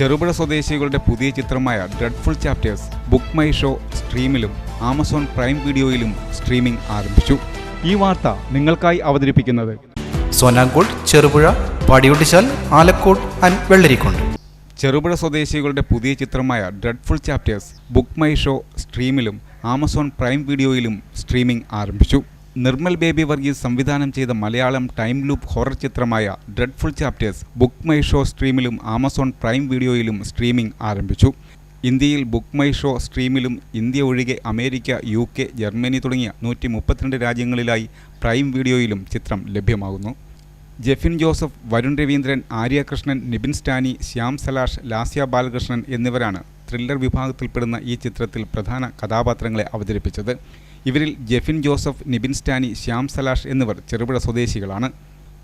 ചെറുപുഴ സ്വദേശികളുടെ പുതിയ ചിത്രമായ dreadful chapters book my show സ്ട്രീമിലും Amazon prime വീഡിയോയിലും സ്ട്രീമിംഗ് ആരംഭിച്ചു. ഈ വാർത്ത നിങ്ങൾക്കായി അവതരിപ്പിക്കുന്നത് സോനാങ്കോട് ചെറുപുഴ പടിയൊട്ടിച്ചാൽ ആലക്കോട് ആൻഡ് വെള്ളരിക്കുണ്ട്. ചെറുപുഴ സ്വദേശികളുടെ പുതിയ ചിത്രമായ dreadful chapters book my show സ്ട്രീമിലും Amazon prime വീഡിയോയിലും സ്ട്രീമിംഗ് ആരംഭിച്ചു. നിർമ്മൽ ബേബി വർഗീസ് സംവിധാനം ചെയ്ത മലയാളം ടൈം ലൂപ്പ് ഹൊറർ ചിത്രമായ dreadful chapters book my show സ്ട്രീമിലും Amazon prime വീഡിയോയിലും സ്ട്രീമിംഗ് ആരംഭിച്ചു. ഇന്ത്യയിൽ ബുക്ക് മൈ ഷോ സ്ട്രീമിലും ഇന്ത്യ ഒഴികെ അമേരിക്ക യു കെ ജർമ്മനി തുടങ്ങിയ നൂറ്റി മുപ്പത്തിരണ്ട് രാജ്യങ്ങളിലായി പ്രൈം വീഡിയോയിലും ചിത്രം ലഭ്യമാകുന്നു. ജെഫിൻ ജോസഫ് വരുൺ രവീന്ദ്രൻ ആര്യകൃഷ്ണൻ നിബിൻ സ്റ്റാനി ശ്യാം സലാഷ് ലാസ്യ ബാലകൃഷ്ണൻ എന്നിവരാണ് ത്രില്ലർ വിഭാഗത്തിൽപ്പെടുന്ന ഈ ചിത്രത്തിൽ പ്രധാന കഥാപാത്രങ്ങളെ അവതരിപ്പിച്ചത്. ഇവരിൽ ജെഫിൻ ജോസഫ് നിബിൻ സ്റ്റാനി ശ്യാം സലാഷ് എന്നിവർ ചെറുപുഴ സ്വദേശികളാണ്.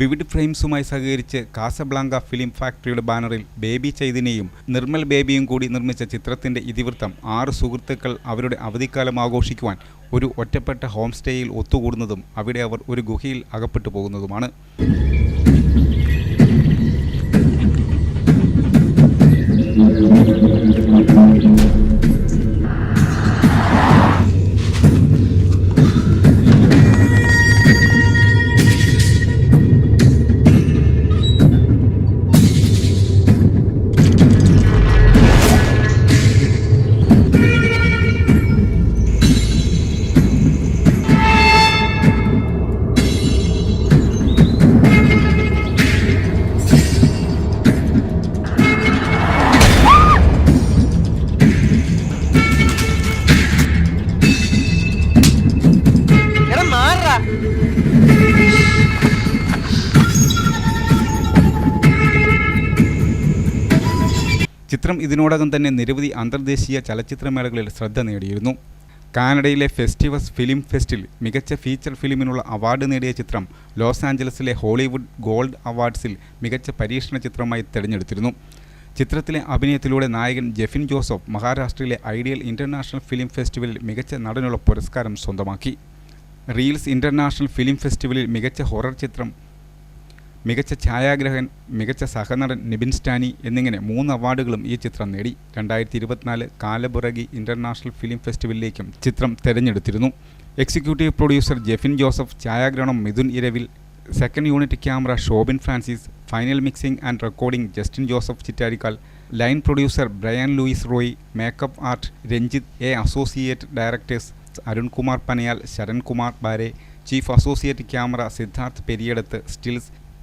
വിവിഡ് ഫ്രെയിംസുമായി സഹകരിച്ച് കാസബ്ലാങ്ക ഫിലിം ഫാക്ടറിയുടെ ബാനറിൽ ബേബി ചൈതിനെയും നിർമ്മൽ ബേബിയും കൂടി നിർമ്മിച്ച ചിത്രത്തിന്റെ ഇതിവൃത്തം ആറ് സുഹൃത്തുക്കൾ അവരുടെ അവധിക്കാലം ആഘോഷിക്കുവാൻ ഒരു ഒറ്റപ്പെട്ട ഹോം സ്റ്റേയിൽ ഒത്തുകൂടുന്നതും അവിടെ അവർ ഒരു ഗുഹയിൽ അകപ്പെട്ടു പോകുന്നതുമാണ്. ചിത്രം ഇതിനോടകം തന്നെ നിരവധി അന്തർദേശീയ ചലച്ചിത്രമേളകളിൽ ശ്രദ്ധ നേടിയിരുന്നു. കാനഡയിലെ ഫെസ്റ്റിവസ് ഫിലിം ഫെസ്റ്റിൽ മികച്ച ഫീച്ചർ ഫിലിമിനുള്ള അവാർഡ് നേടിയ ചിത്രം ലോസ് ആഞ്ചലസിലെ ഹോളിവുഡ് ഗോൾഡ് അവാർഡ്സിൽ മികച്ച പരീക്ഷണ ചിത്രമായി തിരഞ്ഞെടുത്തിരുന്നു. ചിത്രത്തിലെ അഭിനയത്തിലൂടെ നായകൻ ജെഫിൻ ജോസഫ് മഹാരാഷ്ട്രയിലെ ഐഡിയൽ ഇന്റർനാഷണൽ ഫിലിം ഫെസ്റ്റിവലിൽ മികച്ച നടനുള്ള പുരസ്കാരം സ്വന്തമാക്കി. റീൽസ് ഇന്റർനാഷണൽ ഫിലിം ഫെസ്റ്റിവലിൽ മികച്ച ഹൊറർ ചിത്രം മികച്ച ഛായാഗ്രഹൻ മികച്ച സഹനടൻ നിബിൻ സ്റ്റാനി എന്നിങ്ങനെ മൂന്ന് അവാർഡുകളും ഈ ചിത്രം നേടി. രണ്ടായിരത്തി ഇരുപത്തിനാല് കാലപുറകി ഇന്റർനാഷണൽ ഫിലിം ഫെസ്റ്റിവലിലേക്കും ചിത്രം തെരഞ്ഞെടുത്തിരുന്നു. എക്സിക്യൂട്ടീവ് പ്രൊഡ്യൂസർ ജെഫിൻ ജോസഫ് ഛായാഗ്രഹണം Mithun Iravil second unit camera Shobin Francis final mixing and recording Justin Joseph Chittarikkal line producer Brian Louis Roy makeup art Ranjith A associate directors Arunkumar Panayal Sharankumar Bare chief associate camera Siddharth Periyadath stills